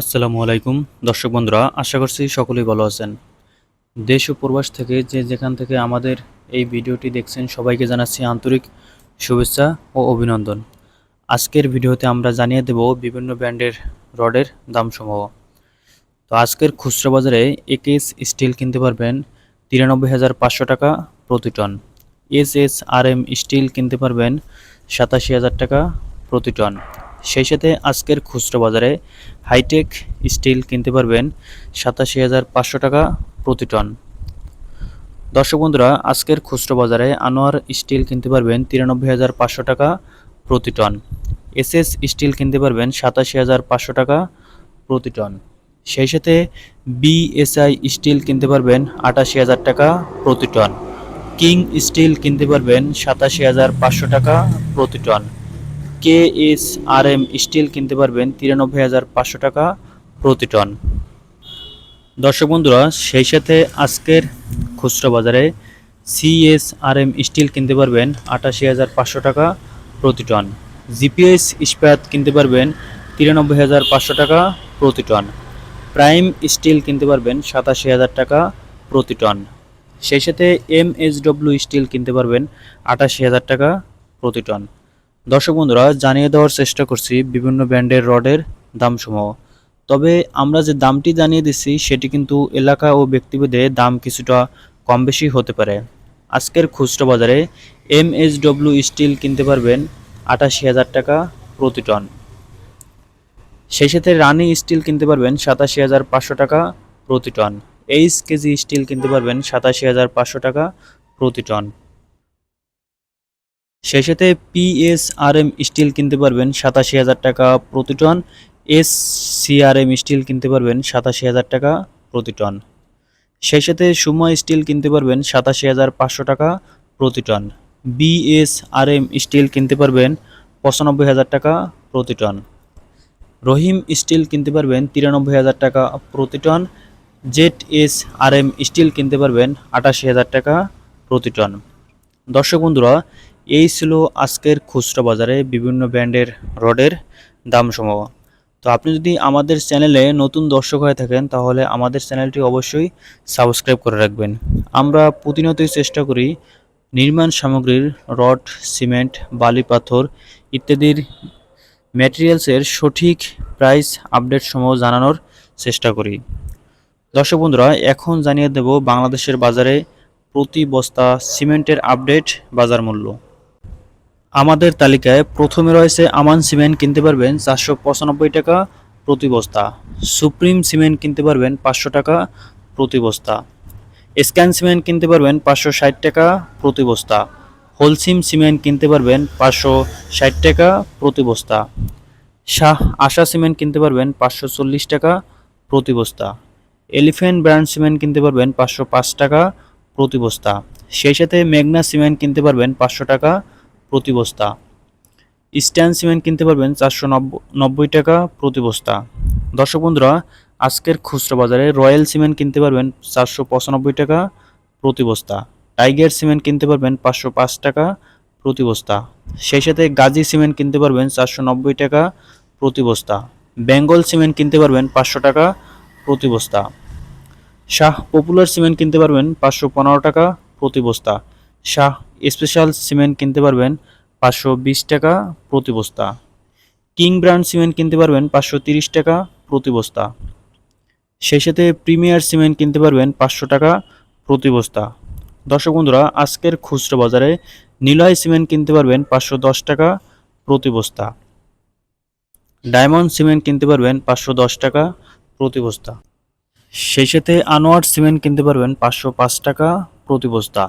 আসসালামু আলাইকুম। দর্শক বন্ধুরা, আশা করছি সকলেই ভালো আছেন। দেশ ও প্রবাস থেকে যে যেখান থেকে আমাদের এই ভিডিওটি দেখছেন, সবাইকে জানাচ্ছি আন্তরিক শুভেচ্ছা ও অভিনন্দন। আজকের ভিডিওতে আমরা জানিয়ে দেব বিভিন্ন ব্র্যান্ডের রডের দামসমূহ। তো আজকের খুচরা বাজারে একেএস স্টিল কিনতে পারবেন তিরানব্বই হাজার পাঁচশো টাকা প্রতি ton. S S R M steel কিনতে পারবেন সাতাশি হাজার টাকা প্রতি টন। সেই সাথে আজকের খুচরো বাজারে হাইটেক স্টিল কিনতে পারবেন সাতাশি হাজার পাঁচশো টাকা প্রতি টন। দর্শক বন্ধুরা, আজকের খুচরো বাজারে আনোয়ার স্টিল কিনতে পারবেন তিরানব্বই হাজার পাঁচশো টাকা প্রতি টন। এসএস স্টিল কিনতে পারবেন সাতাশি হাজার পাঁচশো টাকা প্রতি টন। সেই সাথে বিএসআই স্টিল কিনতে পারবেন আটাশি হাজার টাকা প্রতি টন। কিং স্টিল কিনতে পারবেন সাতাশি হাজার পাঁচশো টাকা প্রতি ton. K S R M steel কিনতে পারবেন তিরানব্বই হাজার পাঁচশো টাকা প্রতি টন। দর্শক বন্ধুরা, সেই সাথে আজকের খুচরো বাজারে সিএস আর এম স্টিল কিনতে পারবেন আটাশি হাজার পাঁচশো টাকা প্রতি টন। জিপিএস ইস্পাত কিনতে পারবেন তিরানব্বই হাজার পাঁচশো টাকা প্রতি টন। প্রাইম স্টিল কিনতে পারবেন সাতাশি হাজার টাকা প্রতি টন। সেই সাথে এম এস ডব্লিউ স্টিল কিনতে পারবেন আটাশি হাজার টাকা প্রতি টন। দর্শক বন্ধুরা, জানিয়ে দেওয়ার চেষ্টা করছি বিভিন্ন ব্র্যান্ডের রডের দামসমূহ। তবে আমরা যে দামটি জানিয়ে দিচ্ছি, সেটি কিন্তু এলাকা ও ব্যক্তিভেদে দাম কিছুটা কম বেশি হতে পারে। আজকের খুচরো বাজারে এম এস ডব্লিউ স্টিল কিনতে পারবেন আটাশি হাজার টাকা প্রতি টন। সেই সাথে রানি স্টিল কিনতে পারবেন সাতাশি হাজার পাঁচশো টাকা প্রতি টন। এইচ কেজি স্টিল কিনতে পারবেন সাতাশি হাজার পাঁচশো টাকা প্রতি টন। সেই সাথে পিএস আর এম স্টিল কিনতে পারবেন সাতাশি হাজার টাকা প্রতি টন। এস সিআরএম স্টিল কিনতে পারবেন সাতাশি হাজার টাকা প্রতি টন। সেই সাথে সুমা স্টিল কিনতে পারবেন সাতাশি হাজার পাঁচশো টাকা প্রতি ton. B S R M steel কিনতে পারবেন পঁচানব্বই হাজার টাকা প্রতি টন। রহিম স্টিল কিনতে পারবেন তিরানব্বই হাজার টাকা প্রতি ton. Z S R M steel কিনতে পারবেন আটাশি হাজার টাকা প্রতি টন। দর্শক বন্ধুরা এই ছিল আজকের খুচরা বাজারে বিভিন্ন ব্র্যান্ডের রডের দামসমূহ তো আপনি যদি আমাদের চ্যানেলে নতুন দর্শক হয়ে থাকেন, তাহলে আমাদের চ্যানেলটি অবশ্যই সাবস্ক্রাইব করে রাখবেন। আমরা প্রতিনিয়তই চেষ্টা করি নির্মাণ সামগ্রীর রড, সিমেন্ট, বালি, পাথর ইত্যাদির ম্যাটেরিয়ালসের সঠিক প্রাইস আপডেট সমূহ জানানোর চেষ্টা করি। দর্শক বন্ধুরা, এখন জানিয়ে দেব বাংলাদেশের বাজারে প্রতি বস্তা সিমেন্টের আপডেট বাজার মূল্য। আমাদের তালিকায় প্রথমে রয়েছে আমান সিমেন্ট কিনতে পারবেন চারশো পঁচানব্বই টাকা প্রতি বস্তা। সুপ্রিম সিমেন্ট কিনতে পারবেন পাঁচশো টাকা প্রতি বস্তা। স্ক্যান সিমেন্ট কিনতে পারবেন পাঁচশো ষাট টাকা প্রতি বস্তা। হোলসিম সিমেন্ট কিনতে পারবেন পাঁচশো ষাট টাকা প্রতি বস্তা। শাহ আশা সিমেন্ট কিনতে পারবেন পাঁচশো চল্লিশ টাকা প্রতি বস্তা। এলিফ্যান্ট ব্র্যান্ড সিমেন্ট কিনতে পারবেন পাঁচশো পাঁচ টাকা প্রতি বস্তা। সেই সাথে মেঘনা সিমেন্ট কিনতে পারবেন পাঁচশো টাকা প্রতি বস্তা স্ট্যান্ড সিমেন্ট কিনতে পারবেন চারশো নব্বই টাকা প্রতি বস্তা দর্শক বন্ধুরা, আজকের খুচরা বাজারে রয়্যাল সিমেন্ট কিনতে পারবেন চারশো পঁচানব্বই টাকা প্রতি বস্তা টাইগার সিমেন্ট কিনতে পারবেন পাঁচশো পাঁচ টাকা প্রতি বস্তা সেই সাথে গাজী সিমেন্ট কিনতে পারবেন চারশো নব্বই টাকা প্রতি বস্তা বেঙ্গল সিমেন্ট কিনতে পারবেন পাঁচশো টাকা প্রতি বস্তা শাহ পপুলার সিমেন্ট কিনতে পারবেন পাঁচশো পনেরো টাকা প্রতি বস্তা শাহ স্পেশাল সিমেন্ট কিনতে পারবেন পাঁচশো বিশ টাকা প্রতি বস্তা। কিং ব্র্যান্ড সিমেন্ট কিনতে পারবেন পাঁচশো তিরিশ টাকা প্রতি বস্তা। সেই সাথে প্রিমিয়ার সিমেন্ট কিনতে পারবেন পাঁচশো টাকা প্রতি বস্তা। দর্শক বন্ধুরা, আজকের খুচরো বাজারে নিলয় সিমেন্ট কিনতে পারবেন পাঁচশো দশ টাকা প্রতি বস্তা। ডায়মন্ড সিমেন্ট কিনতে পারবেন পাঁচশো দশ টাকা প্রতি বস্তা। সেই সাথে আনোয়ার সিমেন্ট কিনতে পারবেন পাঁচশো পাঁচ টাকা প্রতি বস্তা।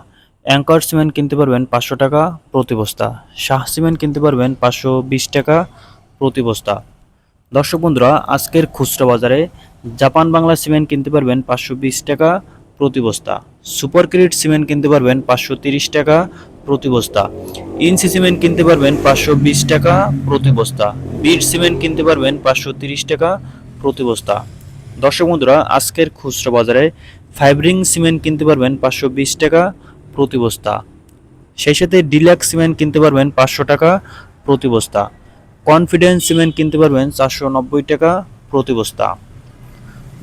অ্যাঙ্কার সিমেন্ট কিনতে পারবেন পাঁচশো টাকা প্রতি বস্তা। শাহ সিমেন্ট কিনতে পারবেন পাঁচশো বিশ টাকা প্রতি বস্তা। দর্শক বন্ধুরা, আজকের খুচরা বাজারে জাপান বাংলা সিমেন্ট কিনতে পারবেন পাঁচশো বিশ টাকা প্রতি বস্তা। সুপার ক্রিট সিমেন্ট কিনতে পারবেন পাঁচশো তিরিশ টাকা প্রতি বস্তা। ইনসি সিমেন্ট কিনতে পারবেন পাঁচশো বিশ টাকা প্রতি বস্তা। বিট সিমেন্ট কিনতে পারবেন পাঁচশো তিরিশ টাকা প্রতি বস্তা। দর্শক বন্ধুরা, আজকের খুচরা বাজারে ফাইব্রিং সিমেন্ট কিনতে পারবেন পাঁচশো বিশ টাকা প্রতি বস্তা সেই সাথে ডিলাক্স সিমেন্ট কিনতে পারবেন পাঁচশো টাকা প্রতি বস্তা কনফিডেন্স সিমেন্ট কিনতে পারবেন চারশো নব্বই টাকা প্রতি বস্তা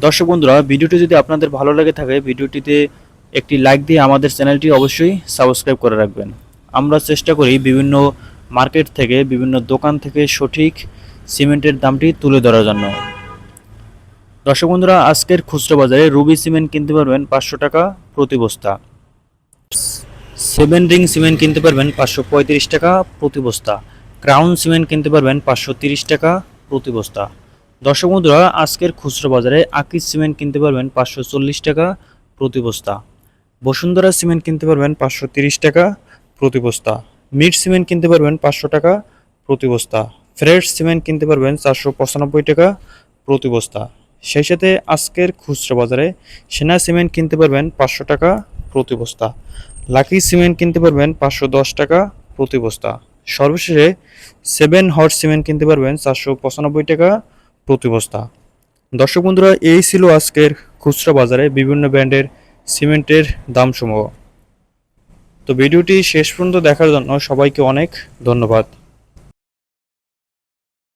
দর্শক বন্ধুরা, ভিডিওটি যদি আপনাদের ভালো লাগে থাকে, ভিডিওটিতে একটি লাইক দিয়ে আমাদের চ্যানেলটি অবশ্যই সাবস্ক্রাইব করে রাখবেন। আমরা চেষ্টা করি বিভিন্ন মার্কেট থেকে, বিভিন্ন দোকান থেকে সঠিক সিমেন্টের দামটি তুলে ধরার জন্য। দর্শক বন্ধুরা, আজকের খুচরো বাজারে রুবি সিমেন্ট কিনতে পারবেন পাঁচশো টাকা প্রতি বস্তা সেভেন রিং সিমেন্ট কিনতে পারবেন পাঁচশো পঁয়ত্রিশ টাকা প্রতি বস্তা। ক্রাউন সিমেন্ট কিনতে পারবেন পাঁচশো তিরিশ টাকা প্রতি বস্তা। দর্শক বন্ধুরা, আজকের খুচরো বাজারে আকিজ সিমেন্ট কিনতে পারবেন পাঁচশো চল্লিশ টাকা প্রতি বস্তা। বসুন্ধরা সিমেন্ট কিনতে পারবেন পাঁচশো তিরিশ টাকা প্রতি বস্তা। মিড সিমেন্ট কিনতে পারবেন পাঁচশো টাকা প্রতি বস্তা। ফ্রেশ সিমেন্ট কিনতে পারবেন চারশো পঁচানব্বই টাকা প্রতি বস্তা। সেই সাথে আজকের খুচরো বাজারে সেনা সিমেন্ট কিনতে পারবেন পাঁচশো টাকা প্রতি বস্তা। লাকি সিমেন্ট কিনতে পারবেন পাঁচশো দশ টাকা প্রতি বস্তা। সর্বশেষে সেভেন হট সিমেন্ট কিনতে পারবেন চারশো পঁচানব্বই টাকা প্রতি বস্তা। দর্শক বন্ধুরা, এই ছিল আজকের খুচরা বাজারে বিভিন্ন ব্র্যান্ডের সিমেন্টের দামসমূহ। তো ভিডিওটি শেষ পর্যন্ত দেখার জন্য সবাইকে অনেক ধন্যবাদ।